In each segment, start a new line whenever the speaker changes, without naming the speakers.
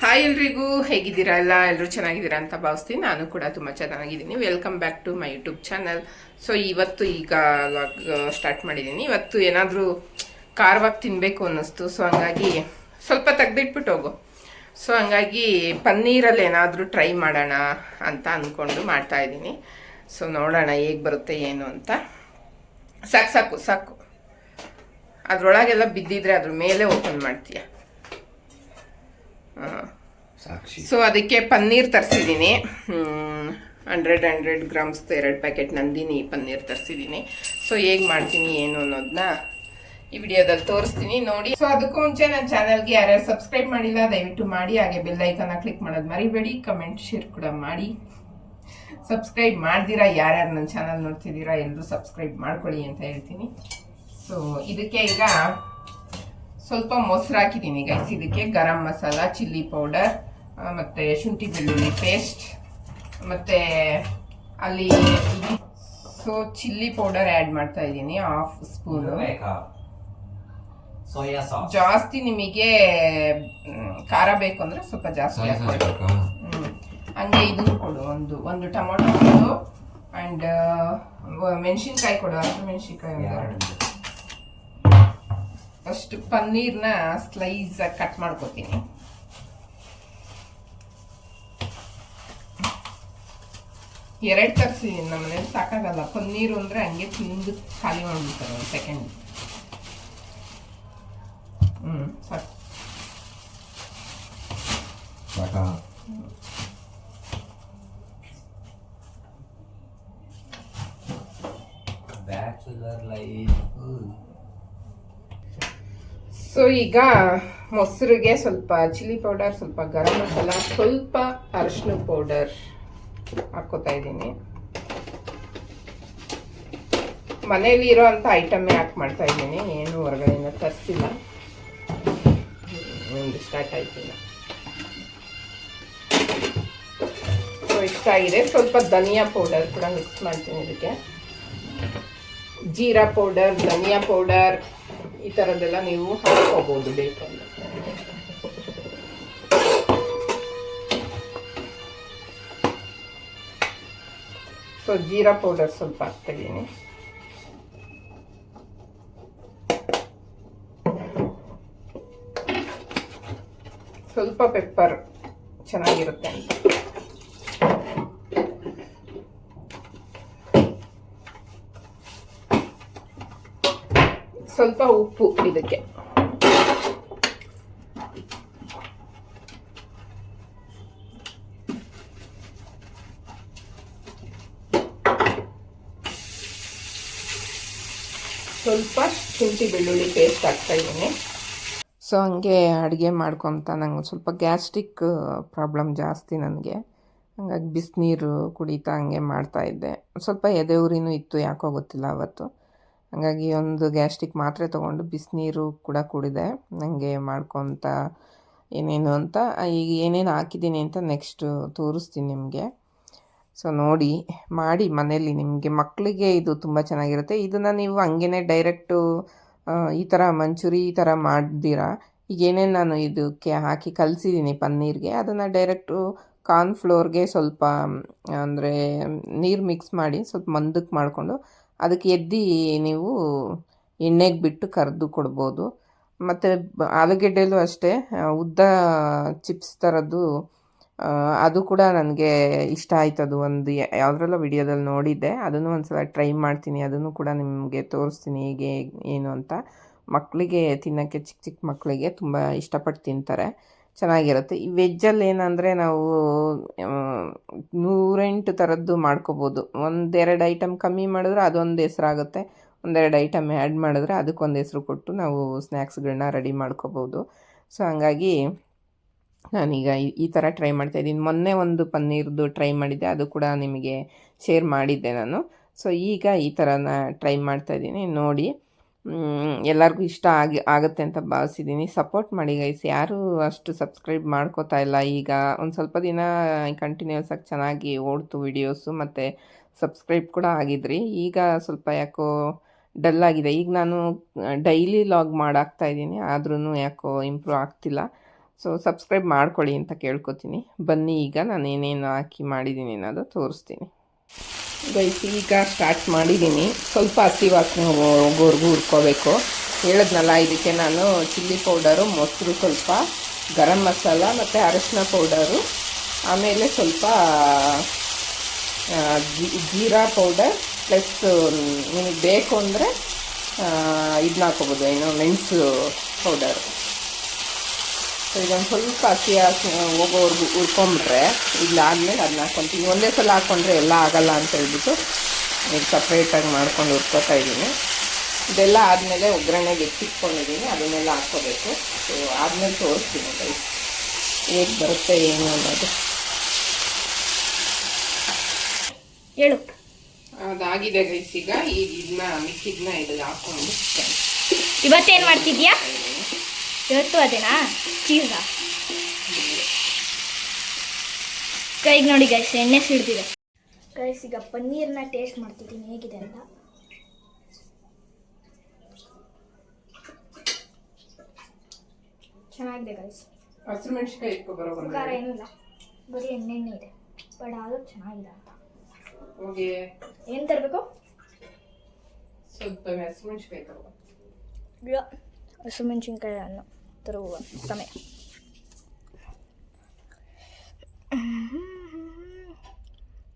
Hi ಎಲ್ರಿಗೂ, ಹೇಗಿದ್ದೀರಾ ಎಲ್ಲ? ಎಲ್ಲರೂ ಚೆನ್ನಾಗಿದ್ದೀರಾ ಅಂತ ಭಾವಿಸ್ತೀನಿ. ನಾನು ಕೂಡ ತುಂಬ ಚೆನ್ನಾಗಿದ್ದೀನಿ. Welcome back to my YouTube channel so ಇವತ್ತು ಈಗ ಸ್ಟಾರ್ಟ್ ಮಾಡಿದ್ದೀನಿ. ಇವತ್ತು ಏನಾದರೂ ಖಾರವಾಗಿ ತಿನ್ನಬೇಕು ಅನ್ನಿಸ್ತು. ಸೊ ಹಂಗಾಗಿ ಸ್ವಲ್ಪ ತೆಗ್ದಿಟ್ಬಿಟ್ಟು ಹೋಗು. ಸೊ ಹಂಗಾಗಿ ಪನ್ನೀರಲ್ಲಿ ಏನಾದರೂ ಟ್ರೈ ಮಾಡೋಣ ಅಂತ ಅಂದ್ಕೊಂಡು ಮಾಡ್ತಾ ಇದ್ದೀನಿ. ಸೊ ನೋಡೋಣ ಹೇಗೆ ಬರುತ್ತೆ, ಏನು ಅಂತ. ಸಾಕು ಸಾಕು ಸಾಕು. ಅದರೊಳಗೆಲ್ಲ ಬಿದ್ದಿದ್ರೆ ಅದ್ರ ಮೇಲೆ ಓಪನ್ ಮಾಡ್ತೀಯ.
ಸಾಕ್ಷಿ.
ಸೊ ಅದಕ್ಕೆ ಪನ್ನೀರ್ ತರಿಸಿದ್ದೀನಿ ಹಂಡ್ರೆಡ್ ಹಂಡ್ರೆಡ್ ಗ್ರಾಮ್ಸ್ ಎರಡು ಪ್ಯಾಕೆಟ್ ನಂದಿನಿ ಪನ್ನೀರ್ ತರಿಸಿದ್ದೀನಿ ಸೊ ಹೇಗೆ ಮಾಡ್ತೀನಿ, ಏನು ಅನ್ನೋದನ್ನ ಈ ವಿಡಿಯೋದಲ್ಲಿ ತೋರಿಸ್ತೀನಿ. ನೋಡಿ. ಸೊ ಅದಕ್ಕೂ ಮುಂಚೆ ನನ್ನ ಚಾನಲ್ಗೆ ಯಾರ್ಯಾರು ಸಬ್ಸ್ಕ್ರೈಬ್ ಮಾಡಿಲ್ಲ, ದಯವಿಟ್ಟು ಮಾಡಿ. ಹಾಗೆ ಬೆಲ್ ಐಕನ್ನ ಕ್ಲಿಕ್ ಮಾಡೋದು ಮರಿಬೇಡಿ. ಕಮೆಂಟ್ ಶೇರ್ ಕೂಡ ಮಾಡಿ. ಸಬ್ಸ್ಕ್ರೈಬ್ ಮಾಡ್ದಿರಾ, ಯಾರ್ಯಾರು ನನ್ನ ಚಾನಲ್ ನೋಡ್ತಿದ್ದೀರಾ ಎಲ್ಲರೂ ಸಬ್ಸ್ಕ್ರೈಬ್ ಮಾಡ್ಕೊಳ್ಳಿ ಅಂತ ಹೇಳ್ತೀನಿ. ಸೊ ಇದಕ್ಕೆ ಈಗ ಸ್ವಲ್ಪ ಮೊಸರು ಹಾಕಿದ್ದೀನಿ ಗೈಸ್ ಇದಕ್ಕೆ ಗರಂ ಮಸಾಲ ಚಿಲ್ಲಿ ಪೌಡರ್ ಮತ್ತು ಶುಂಠಿ ಬೆಳ್ಳುಳ್ಳಿ ಪೇಸ್ಟ್ ಮತ್ತು ಅಲ್ಲಿ ಸೊ ಚಿಲ್ಲಿ ಪೌಡರ್ ಆ್ಯಡ್ ಮಾಡ್ತಾ ಇದ್ದೀನಿ ಹಾಫ್ ಸ್ಪೂನು
ಬೇಕಾ? ಸೋಯಾ ಸಾಸ್
ಜಾಸ್ತಿ ನಿಮಗೆ ಖಾರ ಬೇಕು ಅಂದರೆ ಸ್ವಲ್ಪ ಜಾಸ್ತಿ. ಹಂಗೆ ಇದು ಕೊಡು ಒಂದು ಒಂದು ಟೊಮೊಟೊ ಕೊಡು ಆ್ಯಂಡ್ ಮೆಣಸಿನ್ಕಾಯಿ ಕೊಡು ಹಸಿ ಮೆಣಸಿನ್ಕಾಯಿ ಫಸ್ಟ್ ಪನ್ನೀರ್ನ ಸ್ಲೈಸ್ ಕಟ್ ಮಾಡ್ಕೋತೀನಿ. ಎರಡು ತರಿಸಿದ್ದೀನಿ ನಮ್ಮ ಮನೇಲಿ ಸಾಕಾಗಲ್ಲ. ಪನ್ನೀರು ಅಂದರೆ ಹಂಗೆ ತಿಂದು ಖಾಲಿ ಮಾಡ್ಬಿಡ್ತಾರೆ ಒಂದು ಸೆಕೆಂಡ್ ಹ್ಞೂ ಸಾಕು.
ಸಾಕಾ? ಬ್ಯಾಚುಲರ್ ಲೈಫ್
ಸೊ ಈಗ ಮೊಸರಿಗೆ ಸ್ವಲ್ಪ ಚಿಲ್ಲಿ ಪೌಡರ್ ಸ್ವಲ್ಪ ಗರಂ ಮಸಾಲ ಸ್ವಲ್ಪ ಅರಿಶಿನ ಪೌಡರ್ ಹಾಕೋತಾ ಇದ್ದೀನಿ. ಮನೇಲಿ ಇರೋವಂಥ ಐಟಮೇ ಹಾಕಿ ಮಾಡ್ತಾ ಇದ್ದೀನಿ. ಏನು ಹೊರಗಡೆಯಿಂದ ತರಿಸಿಲ್ಲ. ಒಂದು ಸ್ಟಾರ್ಟ್ ಆಯ್ತಿಲ್ಲ ಸೊ ಇಷ್ಟ ಆಗಿದೆ. ಸ್ವಲ್ಪ ಧನಿಯಾ ಪೌಡರ್ ಕೂಡ ಮಿಕ್ಸ್ ಮಾಡ್ತೀನಿ ಇದಕ್ಕೆ. ಜೀರಾ ಪೌಡರ್, ಧನಿಯಾ ಪೌಡರ್ ಈ ಥರದ್ದೆಲ್ಲ ನೀವು ಹಾಕ್ಕೋಬೋದು ಬೇಕು ಸೊ ಜೀರಾ ಪೌಡರ್ ಸ್ವಲ್ಪ ಹಾಕ್ತಿದ್ದೀನಿ ಸ್ವಲ್ಪ ಪೆಪ್ಪರ್ ಚೆನ್ನಾಗಿರುತ್ತೆ ಅಂತ ಸ್ವಲ್ಪ ಉಪ್ಪು ಇದಕ್ಕೆ ಸ್ವಲ್ಪ ಶುಂಠಿ ಬೆಳ್ಳುಳ್ಳಿ ಪೇಸ್ಟ್ ಹಾಕ್ತಾ ಇದ್ದೀನಿ. ಸೊ ಹಂಗೆ ಅಡುಗೆ ಮಾಡ್ಕೊತ ನಂಗೆ ಸ್ವಲ್ಪ ಗ್ಯಾಸ್ಟ್ರಿಕ್ ಪ್ರಾಬ್ಲಮ್ ಜಾಸ್ತಿ ನನಗೆ. ಹಂಗಾಗಿ ಬಿಸಿನೀರು ಕುಡಿತಾ ಹಂಗೆ ಮಾಡ್ತಾಯಿದ್ದೆ ಸ್ವಲ್ಪ ಎದೆ ಉರಿನೂ ಇತ್ತು, ಯಾಕೋ ಗೊತ್ತಿಲ್ಲ ಅವತ್ತು. ಹಾಗಾಗಿ ಒಂದು ಗ್ಯಾಸ್ಟ್ರಿಕ್ ಮಾತ್ರೆ ತೊಗೊಂಡು ಬಿಸಿನೀರು ಕೂಡ ಕುಡಿದೆ. ನನಗೆ ಮಾಡ್ಕೊತ ಏನೇನು ಅಂತ, ಈಗ ಏನೇನು ಹಾಕಿದ್ದೀನಿ ಅಂತ ನೆಕ್ಸ್ಟು ತೋರಿಸ್ತೀನಿ ನಿಮಗೆ. ಸೊ ನೋಡಿ, ಮಾಡಿ ಮನೆಯಲ್ಲಿ ನಿಮಗೆ ಮಕ್ಕಳಿಗೆ ಇದು ತುಂಬ ಚೆನ್ನಾಗಿರುತ್ತೆ. ಇದನ್ನು ನೀವು ಹಂಗೇ ಡೈರೆಕ್ಟು ಈ ಥರ ಮಂಚೂರಿ ಈ ಥರ ಮಾಡ್ದಿರಾ. ಈಗ ಏನೇನು ನಾನು ಇದಕ್ಕೆ ಹಾಕಿ ಕಲಿಸಿದ್ದೀನಿ ಪನ್ನೀರ್ಗೆ, ಅದನ್ನು ಡೈರೆಕ್ಟು ಕಾರ್ನ್ಫ್ಲೋರ್ಗೆ ಸ್ವಲ್ಪ, ಅಂದರೆ ನೀರು ಮಿಕ್ಸ್ ಮಾಡಿ ಸ್ವಲ್ಪ ಮಂದಕ್ಕೆ ಮಾಡಿಕೊಂಡು ಅದಕ್ಕೆ ಎದ್ದು ನೀವು ಎಣ್ಣೆಗೆ ಬಿಟ್ಟು ಕರೆದು ಕೊಡ್ಬೋದು. ಮತ್ತು ಆಲೂಗೆಡ್ಡೆಲೂ ಅಷ್ಟೇ ಉದ್ದ ಚಿಪ್ಸ್ ಥರದ್ದು ಅದು ಕೂಡ ನನಗೆ ಇಷ್ಟ ಆಯ್ತು. ಅದು ಒಂದು ಯಾವುದ್ರಲ್ಲ ವಿಡಿಯೋದಲ್ಲಿ ನೋಡಿದ್ದೆ. ಅದನ್ನು ಒಂದು ಸಲ ಟ್ರೈ ಮಾಡ್ತೀನಿ. ಅದನ್ನು ಕೂಡ ನಿಮಗೆ ತೋರಿಸ್ತೀನಿ ಹೇಗೆ, ಏನು ಅಂತ. ಮಕ್ಕಳಿಗೆ ತಿನ್ನೋಕ್ಕೆ, ಚಿಕ್ಕ ಚಿಕ್ಕ ಮಕ್ಕಳಿಗೆ ತುಂಬ ಇಷ್ಟಪಟ್ಟು ತಿಂತಾರೆ. ಚೆನ್ನಾಗಿರುತ್ತೆ. ಈ ವೆಜ್ಜಲ್ಲಿ ಏನಂದರೆ ನಾವು ನೂರೆಂಟು ಥರದ್ದು ಮಾಡ್ಕೋಬೋದು. ಒಂದೆರಡು ಐಟಮ್ ಕಮ್ಮಿ ಮಾಡಿದ್ರೆ ಅದೊಂದು ಹೆಸ್ರಾಗುತ್ತೆ. ಒಂದೆರಡು ಐಟಮ್ ಆ್ಯಡ್ ಮಾಡಿದ್ರೆ ಅದಕ್ಕೊಂದು ಹೆಸರು ಕೊಟ್ಟು ನಾವು ಸ್ನ್ಯಾಕ್ಸ್ಗಳನ್ನ ರೆಡಿ ಮಾಡ್ಕೋಬೋದು. ಸೊ, ಹಂಗಾಗಿ ನಾನೀಗ ಈ- ಥರ ಟ್ರೈ ಮಾಡ್ತಾ ಇದ್ದೀನಿ. ಮೊನ್ನೆ ಒಂದು ಪನ್ನೀರ್ದು ಟ್ರೈ ಮಾಡಿದ್ದೆ. ಅದು ಕೂಡ ನಿಮಗೆ ಶೇರ್ ಮಾಡಿದ್ದೆ ನಾನು. ಸೊ ಈಗ ಈ ಥರನ ಟ್ರೈ ಮಾಡ್ತಾ ಇದ್ದೀನಿ. ನೋಡಿ ಎಲ್ಲರಿಗೂ ಇಷ್ಟ ಆಗಿ, ಆಗುತ್ತೆ ಅಂತ ಭಾವಿಸಿದ್ದೀನಿ. ಸಪೋರ್ಟ್ ಮಾಡಿ ಗೈಸ್ ಯಾರೂ ಅಷ್ಟು ಸಬ್ಸ್ಕ್ರೈಬ್ ಮಾಡ್ಕೋತಾ ಇಲ್ಲ. ಈಗ ಒಂದು ಸ್ವಲ್ಪ ದಿನ ಕಂಟಿನ್ಯೂಸ್ ಆಗಿ ಚೆನ್ನಾಗಿ ಓಡ್ತು ವಿಡಿಯೋಸು ಮತ್ತು ಸಬ್ಸ್ಕ್ರೈಬ್ ಕೂಡ ಆಗಿದ್ರಿ. ಈಗ ಸ್ವಲ್ಪ ಯಾಕೋ ಡಲ್ ಆಗಿದೆ. ಈಗ ನಾನು ಡೈಲಿ ಲಾಗ್ ಮಾಡಾಕ್ತಾ ಇದ್ದೀನಿ. ಆದ್ರೂ ಯಾಕೋ ಇಂಪ್ರೂವ್ ಆಗ್ತಿಲ್ಲ. ಸೊ ಸಬ್ಸ್ಕ್ರೈಬ್ ಮಾಡ್ಕೊಳ್ಳಿ ಅಂತ ಕೇಳ್ಕೊತೀನಿ. ಬನ್ನಿ ಈಗ ನಾನು ಏನೇನು ಹಾಕಿ ಮಾಡಿದ್ದೀನಿ ಅನ್ನೋದು ತೋರಿಸ್ತೀನಿ. ಗೈಸ್ ಈಗ ಸ್ಟಾರ್ಟ್ ಮಾಡಿದ್ದೀನಿ ಸ್ವಲ್ಪ ಹಸಿ ವಾಸನೆ ಹೋಗೋವರೆಗೂ ಹುರ್ಕೋಬೇಕು. ಹೇಳಿದ್ನಲ್ಲ, ಇದಕ್ಕೆ ನಾನು ಚಿಲ್ಲಿ ಪೌಡರು ಮೊಸರು ಸ್ವಲ್ಪ, ಗರಂ ಮಸಾಲ ಮತ್ತು ಅರಶಿನ ಪೌಡರು ಆಮೇಲೆ ಸ್ವಲ್ಪ ಜೀರಾ ಪೌಡರ್ ಪ್ಲಸ್ ನಿಮಗೆ ಬೇಕು ಅಂದರೆ ಇದನ್ನ ಹಾಕೋಬೋದು ಏನು, ಮೆಣಸು ಪೌಡರು ಸೊ ಇದೊಂದು ಸ್ವಲ್ಪ ಹಸಿ ಹೋಗೋವರೆಗೂ ಇಲ್ಲಿ ಆದ್ಮೇಲೆ ಅದನ್ನ ಹಾಕ್ಕೊತೀನಿ ಒಂದೇ ಸಲ ಹಾಕ್ಕೊಂಡ್ರೆ ಎಲ್ಲ ಆಗಲ್ಲ ಅಂತ ಹೇಳ್ಬಿಟ್ಟು ಈಗ ಸಪ್ರೇಟಾಗಿ ಮಾಡ್ಕೊಂಡು ಹುರ್ಕೋತಾ ಇದ್ದೀನಿ. ಇದೆಲ್ಲ ಆದಮೇಲೆ ಒಗ್ಗರಣೆಗೆ ಎತ್ತಿಟ್ಕೊಂಡಿದ್ದೀನಿ. ಅದನ್ನೆಲ್ಲ ಹಾಕ್ಕೋಬೇಕು. ಸೊ ಆದಮೇಲೆ ತೋರಿಸ್ತೀನಿ ಕೈ ಹೇಗೆ ಬರುತ್ತೆ ಏನು ಅನ್ನೋದು.
ಹೇಳು.
ಅದಾಗಿದೆ ಗೈಸ್ ಈಗ ಈಗ ಇದನ್ನ ಮಿಕ್ಕಿದ್ನ ಇದ್ರಲ್ಲಿ ಹಾಕ್ಕೊಂಡು.
ಇವತ್ತೇನು ಮಾಡ್ತಿದ್ಯಾ? ಇವತ್ತು ಅದೇನಾ? ಚೀಸ ಕೈಗೆ ನೋಡಿ ಗೈಸ್ ಎಣ್ಣೆ ಸಿಡ್ದಿದೆ. ಗೈಸ್ ಈಗ ಪನ್ನೀರ್ನ ಟೇಸ್ಟ್ ಮಾಡ್ತಿದ್ದೀನಿ ಹೇಗಿದೆ ಅಂತ. ಚೆನ್ನಾಗಿದೆ ಗೈಸ್
ಹಸಿರು ಮೆಣಸಿನ್ಕಾಯಿ ಇಟ್ಕೊಬರೋ
ಖಾರ ಏನೂ ಇಲ್ಲ. ಬರೀ ಎಣ್ಣೆ ಎಣ್ಣೆ ಇದೆ. ಬಟ್ ಆದರೂ ಚೆನ್ನಾಗಿದೆ ಅಂತ.
ಹೋಗಿ.
ಏನು ತರಬೇಕು?
ಸ್ವಲ್ಪ ಹಸಿರು ಮೆಣಸಿನ್ಕಾಯಿ
ಹಣ್ಣು ತರುವ ಸಮಯ.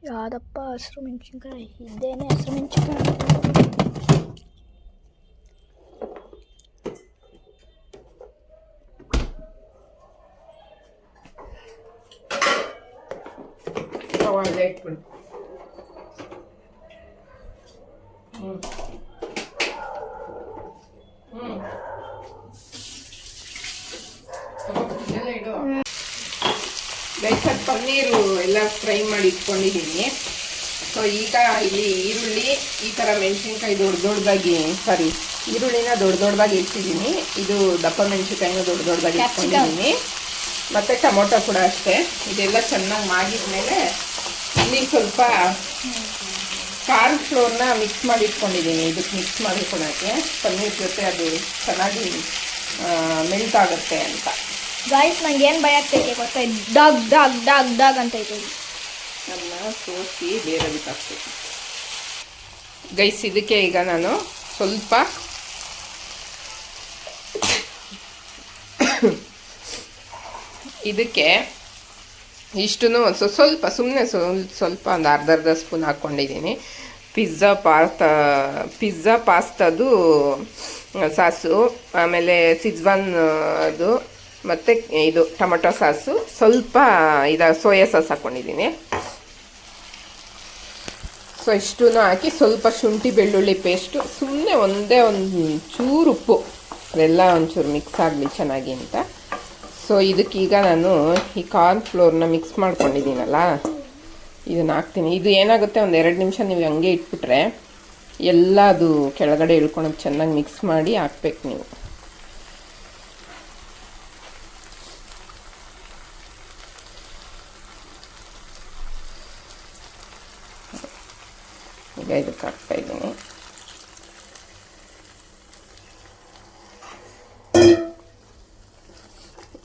ಯಾವುದಪ್ಪ ಹಸಿರು ಮೆಣಸಿನ್ಕಾಯಿ? ಇದ್ದೇನೆ ಹಸಿರು ಮೆಣಸಿನ್ಕಾಯಿ?
ಇಡು ಪನ್ನೀರು ಎಲ್ಲ ಫ್ರೈ ಮಾಡಿ ಇಟ್ಕೊಂಡಿದ್ದೀನಿ. ಸೊ ಈಗ ಇಲ್ಲಿ ಈರುಳ್ಳಿ ಈ ಥರ ಮೆಣಸಿನ್ಕಾಯಿ ದೊಡ್ಡ ದೊಡ್ಡದಾಗಿ ಸಾರಿ ಈರುಳ್ಳಿನ ದೊಡ್ಡ ದೊಡ್ಡದಾಗಿ ಇಟ್ಟಿದ್ದೀನಿ. ಇದು ದಪ್ಪ ಮೆಣಸಿನ್ಕಾಯಿನ ದೊಡ್ಡ ದೊಡ್ಡದಾಗಿ. ಇಟ್ಕೊಂಡಿದ್ದೀನಿ. ಮತ್ತು ಟೊಮೊಟೊ ಕೂಡ ಅಷ್ಟೇ. ಇದೆಲ್ಲ ಚೆನ್ನಾಗಿ ಮಾಡಿದ್ಮೇಲೆ ಇಲ್ಲಿ ಸ್ವಲ್ಪ ಕಾರ್ನ್ ಫ್ಲೋರ್ನ ಮಿಕ್ಸ್ ಮಾಡಿ ಇಟ್ಕೊಂಡಿದ್ದೀನಿ. ಇದಕ್ಕೆ ಮಿಕ್ಸ್ ಮಾಡಿ ಕೊಡೋಕ್ಕೆ ಪನ್ನೀರ್ ಜೊತೆ ಅದು ಚೆನ್ನಾಗಿ ಮೆಲ್ಟ್ ಆಗುತ್ತೆ ಅಂತ.
ಗಾಯ್ಸ್ ನಂಗೆ ಏನು ಭಯ ಆಗ್ತೈತೆ ಗೊತ್ತಾ? ಡಾಗ್ ಡಾಗ್ ಡಾಗ್ ಡಾಗ್ ಅಂತ ಐತೈತಿ
ಅದನ್ನ ಸೋಸಿ ಬೇರೆ ಹಾಕ್ಬೇಕು ಗೈಸ್, ಇದಕ್ಕೆ ಈಗ ನಾನು ಸ್ವಲ್ಪ ಇದಕ್ಕೆ ಇಷ್ಟು ಸ್ವಲ್ಪ ಸುಮ್ಮನೆ ಸ್ವಲ್ಪ ಒಂದು ಅರ್ಧ ಅರ್ಧ ಸ್ಪೂನ್ ಹಾಕ್ಕೊಂಡಿದ್ದೀನಿ. ಪಿಜ್ಜಾ ಪಾಸ್ತಾ ಪಿಜ್ಜಾ ಪಾಸ್ತದು ಸಾಸು, ಆಮೇಲೆ ಸಿಜ್ವಾನ್ ಅದು ಮತ್ತು ಇದು ಟೊಮೊಟೊ ಸಾಸು. ಸ್ವಲ್ಪ, ಇದು ಸೋಯಾ ಸಾಸ್ ಹಾಕ್ಕೊಂಡಿದ್ದೀನಿ ಸೊ ಇಷ್ಟೂ ಹಾಕಿ ಸ್ವಲ್ಪ ಶುಂಠಿ ಬೆಳ್ಳುಳ್ಳಿ ಪೇಸ್ಟು ಸುಮ್ಮನೆ ಒಂದೇ ಒಂದು ಚೂರು ಉಪ್ಪು. ಅದೆಲ್ಲ ಒಂಚೂರು ಮಿಕ್ಸ್ ಆಗಲಿ ಚೆನ್ನಾಗಿ ಅಂತ. ಸೊ ಇದಕ್ಕೀಗ ನಾನು ಈ ಕಾರ್ನ್ ಫ್ಲೋರ್ನ ಮಿಕ್ಸ್ ಮಾಡ್ಕೊಂಡಿದ್ದೀನಲ್ಲ, ಇದನ್ನ ಹಾಕ್ತೀನಿ. ಇದು ಏನಾಗುತ್ತೆ, ಒಂದು ಎರಡು ನಿಮಿಷ ನೀವು ಹಂಗೆ ಇಟ್ಬಿಟ್ರೆ ಎಲ್ಲ ಅದು ಕೆಳಗಡೆ ಇಳ್ಕೊಳೋದು ಚೆನ್ನಾಗಿ ಮಿಕ್ಸ್ ಮಾಡಿ ಹಾಕ್ಬೇಕು ನೀವು. ಈಗ ಇದಕ್ಕೆ ಹಾಕ್ತಾ ಇದ್ದೀನಿ.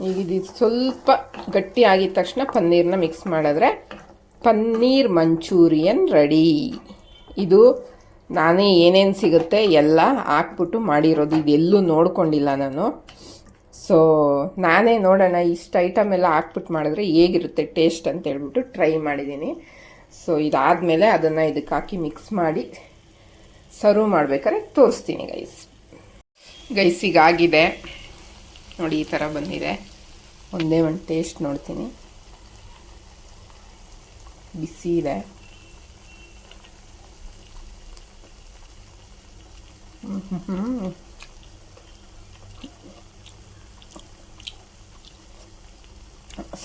ಈಗ ಇದು ಸ್ವಲ್ಪ ಗಟ್ಟಿ ಆಗಿದ ತಕ್ಷಣ ಪನ್ನೀರ್ನ ಮಿಕ್ಸ್ ಮಾಡಿದ್ರೆ ಪನ್ನೀರ್ ಮಂಚೂರಿಯನ್ ರೆಡಿ ಇದು ನಾನೇ ಏನೇನು ಸಿಗುತ್ತೆ ಎಲ್ಲ ಹಾಕ್ಬಿಟ್ಟು ಮಾಡಿರೋದು. ಇದೆಲ್ಲೂ ನೋಡ್ಕೊಂಡಿಲ್ಲ ನಾನು. ಸೊ ನಾನೇ ನೋಡೋಣ ಇಷ್ಟು ಐಟಮ್ ಎಲ್ಲ ಹಾಕ್ಬಿಟ್ಟು ಮಾಡಿದ್ರೆ ಹೇಗಿರುತ್ತೆ ಟೇಸ್ಟ್ ಅಂತ ಹೇಳ್ಬಿಟ್ಟು ಟ್ರೈ ಮಾಡಿದ್ದೀನಿ. ಸೊ ಇದಾದಮೇಲೆ ಅದನ್ನು ಇದಕ್ಕೆ ಹಾಕಿ ಮಿಕ್ಸ್ ಮಾಡಿ ಸರ್ವ್ ಮಾಡ್ಬೇಕಾದ್ರೆ ತೋರಿಸ್ತೀನಿ ಗೈಸ್ ಗೈಸ್ ಆಗಿದೆ ನೋಡಿ, ಈ ಥರ ಬಂದಿದೆ. ಒಂದೇ ಒಂದು ಟೇಸ್ಟ್ ನೋಡ್ತೀನಿ. ಬಿಸಿ ಇದೆ.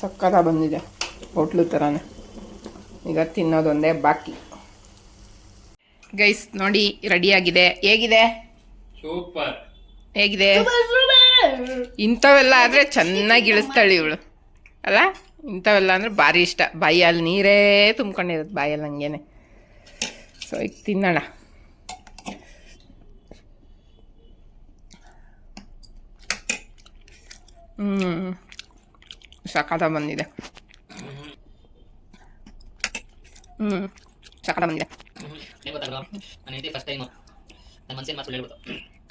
ಸಕ್ಕತ್ತ ಬಂದಿದೆ, ಹೋಟ್ಲು ಥರನೇ ಈಗ ತಿನ್ನೋದೊಂದೇ ಬಾಕಿ. ಗೈಸ್ ನೋಡಿ ರೆಡಿಯಾಗಿದೆ. ಹೇಗಿದೆ?
ಸೂಪರ್.
ಹೇಗಿದೆ? ಇಂಥವೆಲ್ಲ ಆದರೆ ಚೆನ್ನಾಗಿ ಇಳಿಸ್ತಾಳೆ ಇವಳು. ಅಲ್ಲ ಇಂಥವೆಲ್ಲ ಅಂದರೆ ಭಾರಿ ಇಷ್ಟ. ಬಾಯಲ್ಲಿ ನೀರೇ ತುಂಬ್ಕೊಂಡಿರುತ್ತೆ ಬಾಯಲ್ಲಿ ಹಂಗೇನೆ. ಸೊ ಈಗ ತಿನ್ನೋಣ. ಹ್ಞೂ ಸಕಾಲ ಬಂದಿದೆ. ಹ್ಞೂ ಸಕಾಲ ಬಂದಿದೆ.
ಏನು ಗೊತ್ತಾ ನನ್ನ ಹೆಂಡತಿ ಫಸ್ಟ್ ಟೈಮ್ ನನ್ನ ಮನಸ್ಸಿನ ಮಾತು ಹೇಳ್ಬಿಟ್ಟು.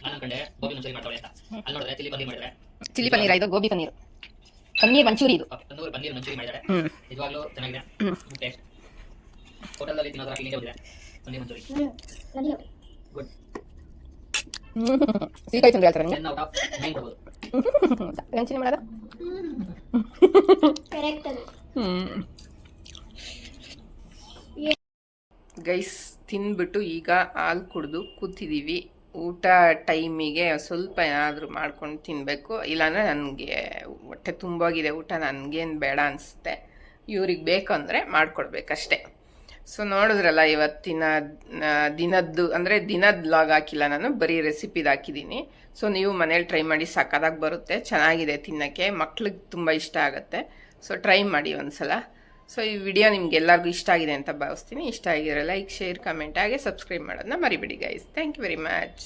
ನಾನು ಅನ್ಕೊಂಡೆ ಗೋಬಿ ಮಂಚೂರಿ ಮಾಡ್ತಾಳೆ ಅಂತ. ಅಲ್ಲಿ ನೋಡಿದ್ರೆ ಚಿಲ್ಲಿ ಪನ್ನೀರ್ ಮಾಡಿದ್ರೆ.
ಚಿಲ್ಲಿ ಪನ್ನೀರ್ ಇದು ಗೋಬಿ ಪನ್ನೀರ್. ಪನ್ನೀರ್ ಮಂಚೂರಿ ಇದು.
ತಂದೂರು ಪನ್ನೀರ್ ಮಂಚೂರಿ ಮಾಡಿದ್ದಾರೆ ನಿಜವಾಗ್ಲೂ ಚೆನ್ನಾಗಿದೆ.
ಹ್ಮ್.
ಟೇಸ್ಟ್ ಹೋಟೆಲಲ್ಲಿ ತಿನ್ನೋದ್ರ ಫೀಲಿಂಗ್ ಹೋಗಿದೆ. ಪನ್ನೀರ್ ಮಂಚೂರಿ. ಗುಡ್
ಸೀಕಾಯಿ ತಿಂದ್ರೆ ಹೇಳ್ತಾರೆ
ನೈನ್
ರಂಚಿನ ಮಾಡೋದು
ಕರೆಕ್ಟ್
ಹ್ಞೂ ಗೈಸ್, ತಿಂದ್ಬಿಟ್ಟು ಈಗ ಹಾಲು ಕುಡಿದು ಕೂತಿದ್ದೀವಿ ಊಟ ಟೈಮಿಗೆ ಸ್ವಲ್ಪ ಏನಾದರೂ ಮಾಡ್ಕೊಂಡು ತಿನ್ನಬೇಕು ಇಲ್ಲಾಂದರೆ ನನಗೆ ಹೊಟ್ಟೆ ತುಂಬೋಗಿದೆ, ಊಟ ನನಗೇನು ಬೇಡ ಅನಿಸುತ್ತೆ. ಇವ್ರಿಗೆ ಬೇಕಂದರೆ ಮಾಡಿಕೊಡ್ಬೇಕಷ್ಟೆ. ಸೊ ನೋಡಿದ್ರಲ್ಲ, ಇವತ್ತಿನ ದಿನದ್ದು, ಅಂದರೆ ದಿನದ ಲಾಗ್ ಹಾಕಿಲ್ಲ ನಾನು, ಬರೀ ರೆಸಿಪಿದು ಹಾಕಿದ್ದೀನಿ ಸೊ ನೀವು ಮನೇಲಿ ಟ್ರೈ ಮಾಡಿ ಸಾಕಾದಾಗ ಬರುತ್ತೆ. ಚೆನ್ನಾಗಿದೆ ತಿನ್ನೋಕ್ಕೆ. ಮಕ್ಳಿಗೆ ತುಂಬ ಇಷ್ಟ ಆಗುತ್ತೆ. ಸೊ ಟ್ರೈ ಮಾಡಿ ಒಂದ್ಸಲ. ಸೊ ಈ ವಿಡಿಯೋ ನಿಮ್ಗೆ ಎಲ್ಲರಿಗೂ ಇಷ್ಟ ಆಗಿದೆ ಅಂತ ಭಾವಿಸ್ತೀನಿ. ಇಷ್ಟ ಆಗಿದ್ರೆ ಲೈಕ್ ಶೇರ್ ಕಮೆಂಟ್ ಹಾಗೆ ಸಬ್ಸ್ಕ್ರೈಬ್ ಮಾಡೋದನ್ನ ಮರಿಬಿಡಿ guys thank you very much